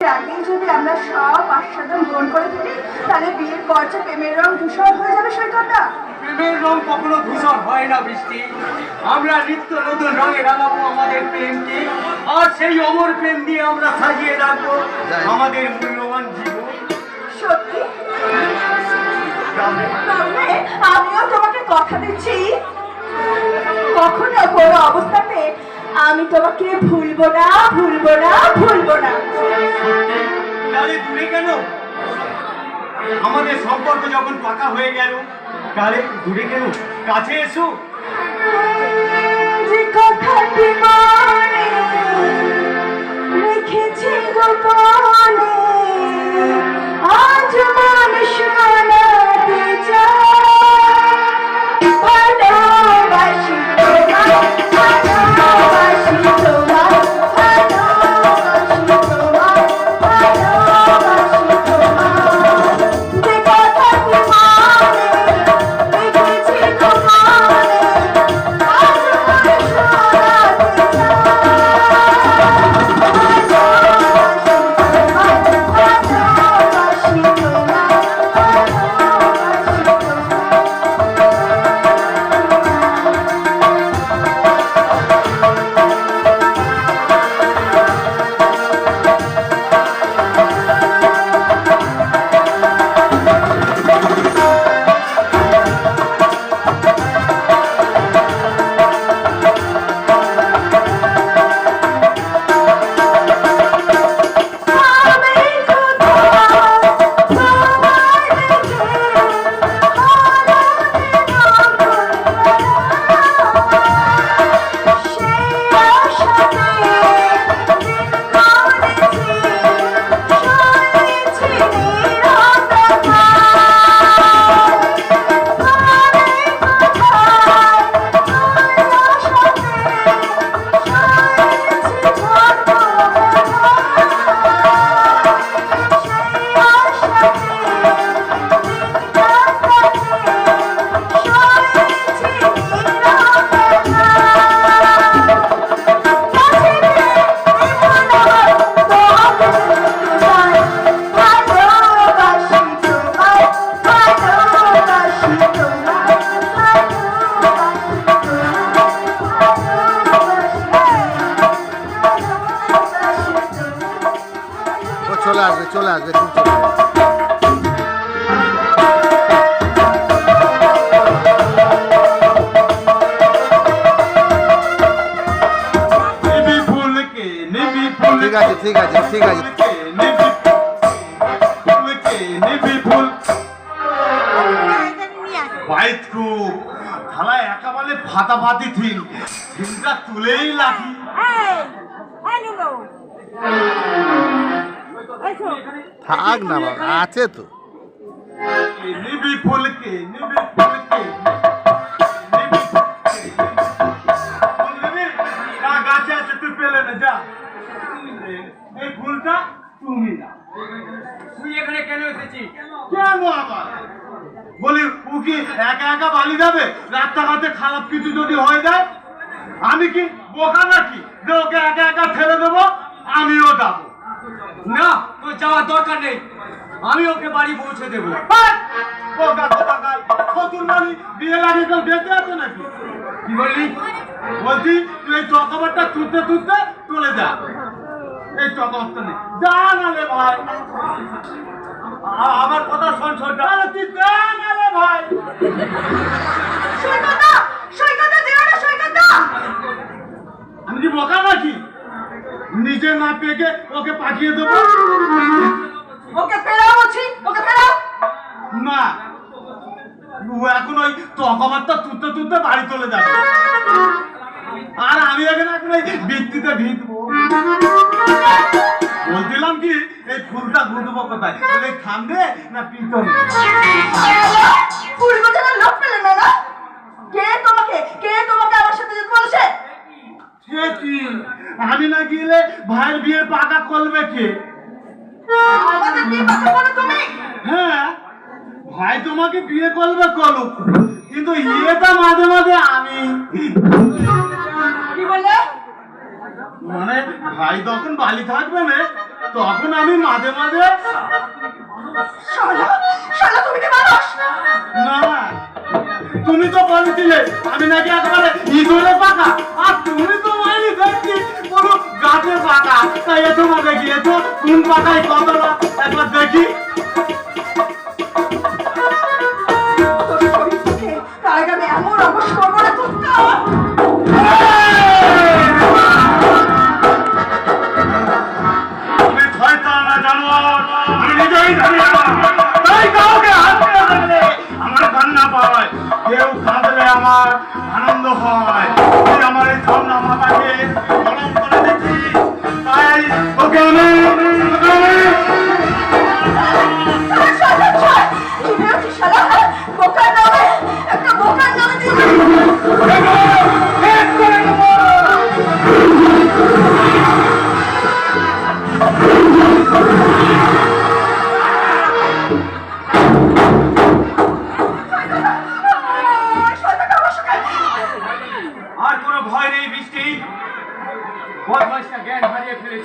আগেই যদি আমরা সব আস্বাদন গ্রহণ করে ফেলি তাহলে বিয়ের পর যে প্রেমের রং ধূসর হয়ে যাবে সৈকতটা প্রেমের রং কখনো ধূসর হয় না বৃষ্টি। আমরা নিত্য নতুন রঙে রাঙাবো আমাদের প্রেমকে আর সেই অমর প্রেম দিয়ে আমরা সাজিয়ে রাখব আমাদের মূল্যবান জীবন। সত্যি? আমিও তোমাকে কথা দিচ্ছি। কখনো কোনো অবস্থাতে আমি তোমাকে ভুলবো না ভুলবো না ভুলবো না। কেন? আমাদের সম্পর্ক যখন পাকা হয়ে গেল তাহলে দূরে কেন? কাছে এসো। চলে আসবে চলে আসবে তুমি চলে ঠিক আছে ঠিক আছে ঠিক আছে। ফাটাফাটি থিম। থিমটা তুলেই লাগি। থাক না বাবা আছে তো। নিবি ফুলকে নিবি ফুলকে নিবি ফুল নিবি? যা গাছে আছে তুই পেলে না যা। এই ফুলটা তুমি না তুই এখানে কেন এসেছিস? কেন আবার? বলি ও কি একা একা বালি যাবে? রাস্তাঘাটে খারাপ কিছু যদি হয়ে যায় আমি কি বোকা নাকি? যে ওকে একা একা ফেলে দেবো আমিও যাব। না তোর যাওয়ার দরকার নেই। আমি ওকে বাড়ি পৌঁছে দেবো। মানি কেউ দেখতে নাকি? কি বললি? বলছি তুই এই চকবারটা তুলতে তুলতে চলে যা। এই চকবারটা নেই যা না রে ভাই। আ- আমার কথা শোন শোন যা। তুই যা না রে ভাই আমি কি বোকা নাকি? নিজে না পেকে ওকে পাঠিয়ে দেবো। ওকে ফেরাও বলছি ওকে ফেরাও। না। ও এখন ওই তকমারটা তুলতে তুলতে বাড়ি চলে যাবে। আর আমি এখানে এখন ওই বৃত্তিতে ভিতবো বলছিলাম কি এই ফুলটা গুঁদবো কোথায়? ওই থামবে না পিছনে ফুল গোছানোর লোক পেলে না না? কে তোমাকে কে তোমাকে আমার সাথে যেতে বলেছে? সে কি? আমি না গেলে ভাইয়ের বিয়ে পাকা করবে কে হ্যাঁ ভাই তোমাকে বিয়ে করবে করুক কিন্তু ইয়েটা মাঝে মাঝে আমি। মানে ভাই যখন বালি থাকবে না তখন আমি মাঝে মাঝে শালা তুমি কি মানুষ? না, তুমি তো বলেছিলে, আমি নাকি একেবারে ইঁদুরে পাকা আর তুমি তো মাইনি দেখছি পুরো গাছে পাকা তাই এত না গিয়েছো কোন পাকায় কতটা একবার দেখি?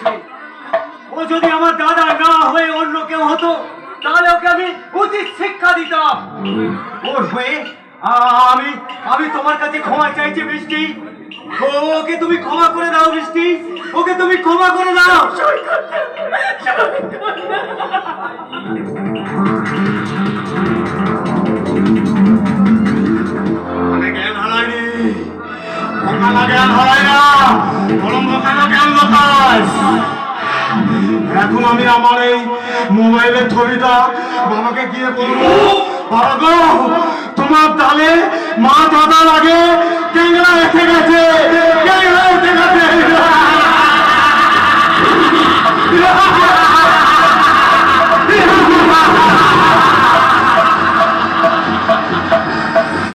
ফেলেছে ও যদি আমার দাদা না হয়ে অন্য কেউ হতো, তাহলে ওকে আমি উচিত শিক্ষা দিতাম। ওর হয়ে আমি আমি তোমার কাছে ক্ষমা চাইছি বৃষ্টি ওকে তুমি ক্ষমা করে দাও বৃষ্টি ওকে তুমি ক্ষমা করে দাও। বোকানা জ্ঞান জ্ঞান লোকায় এখন আমি আমার এই মোবাইলের ছবিটা। বাবাকে গিয়ে বলব বাবা তোমার তালে মা দাদা লাগে।